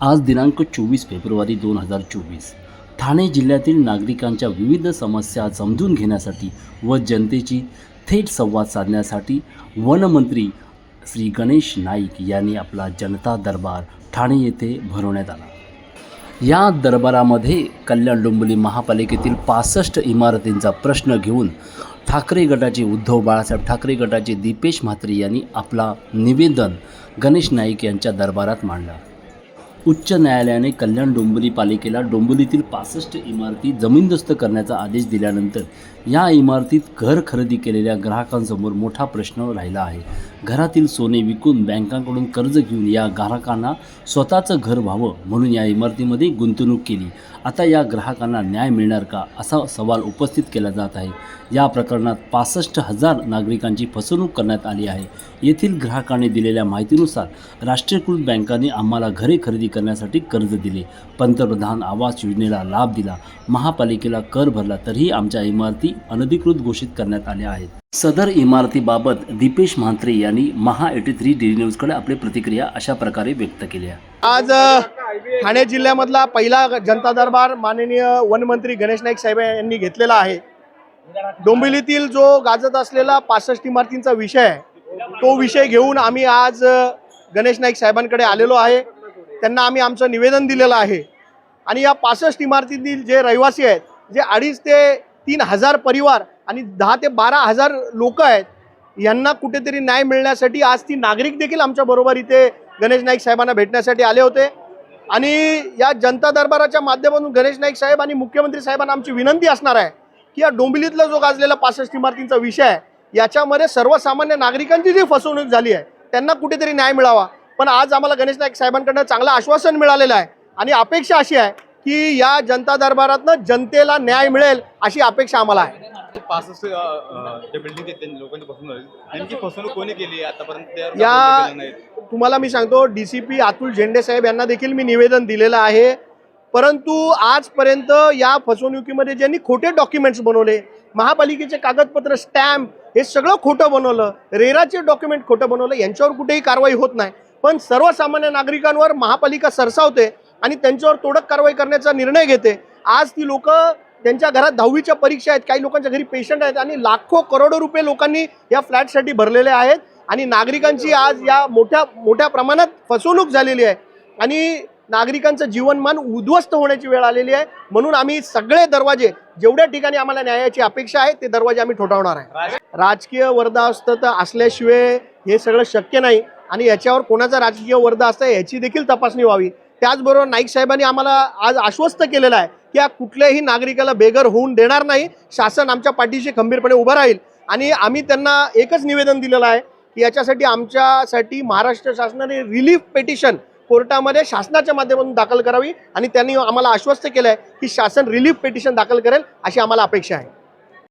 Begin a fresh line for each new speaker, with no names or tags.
आज दिनांक चोवीस फेब्रुवारी दोन हजार चोवीस. ठाणे जिल्ह्यातील नागरिकांच्या विविध समस्या समजून घेण्यासाठी व जनतेची थेट संवाद साधण्यासाठी वनमंत्री श्री गणेश नाईक यांनी आपला जनता दरबार ठाणे येथे भरवण्यात आला. या दरबारामध्ये कल्याण डोंबिवली महापालिकेतील पासष्ट इमारतींचा प्रश्न घेऊन ठाकरे गटाचे उद्धव बाळासाहेब ठाकरे गटाचे दीपेश म्हात्रे यांनी आपला निवेदन गणेश नाईक यांच्या दरबारात मांडला. उच्च न्यायालयाने कल्याण डोंबिवली पालिकेला डोंबिवलीतील पासष्ट इमारती जमीनदोस्त करण्याचा आदेश दिल्यानंतर या इमारतीत घर खरेदी केलेल्या ग्राहकांसमोर मोठा प्रश्न राहिला आहे. घरातील सोने विकून बँकांकडून कर्ज घेऊन या ग्राहकांना स्वतःचं घर व्हावं म्हणून या इमारतीमध्ये गुंतवणूक केली. आता या ग्राहकांना न्याय मिळणार का असा सवाल उपस्थित केला जात आहे. या प्रकरणात पासष्ट हजार नागरिकांची फसवणूक करण्यात आली आहे. येथील ग्राहकांनी दिलेल्या माहितीनुसार राष्ट्रीयकृत बँकांनी आम्हाला घरे खरेदी करण्यासाठी कर्ज दिले. पंतप्रधान आवास योजनेला लाभ दिला. महापालिकेला कर भरला तरीही आमच्या इमारती अनधिकृत घोषित करण्यात आल्या आहेत. सदर इमारतीबाबत दीपेश म्हात्रे यांनी महा एटी थ्री डी न्यूजकडे आपली प्रतिक्रिया अशा प्रकारे व्यक्त केली आहे
आज ठाणे जिल्ह्यामधला पहिला जनता दरबार माननीय वनमंत्री गणेश नाईक साहेब यांनी घेतलेला आहे. डोंबिवलीतील जो गाजत असलेला पासष्ट इमारतींचा विषय आहे तो विषय घेऊन आम्ही आज गणेश नाईक साहेबांकडे आलेलो आहे. त्यांना आम्ही आमचं निवेदन दिलेलं आहे. आणि या पासष्ट इमारतीतील जे रहिवासी आहेत जे अडीच ते तीन हजार परिवार आणि दहा ते बारा हजार लोक आहेत यांना कुठेतरी न्याय मिळण्यासाठी आज ती नागरिक देखील आमच्याबरोबर इथे गणेश नाईक साहेबांना भेटण्यासाठी आले होते. आणि या जनता दरबाराच्या माध्यमातून गणेश नाईक साहेब आणि मुख्यमंत्री साहेबांना आमची विनंती असणार आहे की या डोंबिलीतला जो गाजलेला पासष्ट इमारतींचा विषय आहे याच्यामध्ये सर्वसामान्य नागरिकांची जी फसवणूक झाली आहे त्यांना कुठेतरी न्याय मिळावा. पण आज आम्हाला गणेश नाईक साहेबांकडनं चांगलं आश्वासन मिळालेलं आहे. आणि अपेक्षा अशी आहे की या जनता दरबारातनं जनतेला न्याय मिळेल अशी अपेक्षा आम्हाला आहे.
पासष्ट अ, अ, जे बिल्डिंग आहेत त्यांनी लोकांची फसवणूक झाली नेमकी फसवणूक कोणी केली आतापर्यंत त्यावर
या-. तुम्हाला मी सांगतो डी सी पी अतुल झेंडे साहेब यांना देखील मी निवेदन दिलेलं आहे. परंतु आजपर्यंत या फसवणुकीमध्ये ज्यांनी खोटे डॉक्युमेंट्स बनवले महापालिकेचे कागदपत्र स्टॅम्प हे सगळं खोटं बनवलं रेराचे डॉक्युमेंट खोटं बनवलं यांच्यावर कुठेही कारवाई होत नाही. पण सर्वसामान्य नागरिकांवर महापालिका सरसावते आणि त्यांच्यावर तोडक कारवाई करण्याचा निर्णय घेते. आज ती लोक त्यांच्या घरात दहावीच्या परीक्षा आहेत काही लोकांच्या घरी पेशंट आहेत आणि लाखो करोडो रुपये लोकांनी या फ्लॅटसाठी भरलेले आहेत आणि नागरिकांची आज या मोठ्या मोठ्या प्रमाणात फसवणूक झालेली आहे. आणि नागरिकांचं जीवनमान उद्ध्वस्त होण्याची वेळ आलेली आहे. म्हणून आम्ही सगळे दरवाजे जेवढ्या ठिकाणी आम्हाला न्यायाची अपेक्षा आहे ते दरवाजे आम्ही ठोठावणार आहे. राजकीय वर्धास्त तर असल्याशिवाय हे सगळं शक्य नाही. आणि याच्यावर कोणाचा राजकीय वर्ध असतं याची देखील तपासणी व्हावी. त्याचबरोबर नाईक साहेबांनी आम्हाला आज आश्वस्त केलेलं आहे की या कुठल्याही नागरिकाला बेघर होऊन देणार नाही. शासन आमच्या पाठीशी खंबीरपणे उभं राहील. आणि आम्ही त्यांना एकच निवेदन दिलेलं आहे की याच्यासाठी आमच्यासाठी महाराष्ट्र शासनाने रिलीफ पेटिशन कोर्टामध्ये शासनाच्या माध्यमातून दाखल करावी. आणि त्यांनी आम्हाला आश्वस्त केलं आहे की शासन रिलीफ पेटिशन दाखल करेल अशी आम्हाला अपेक्षा आहे.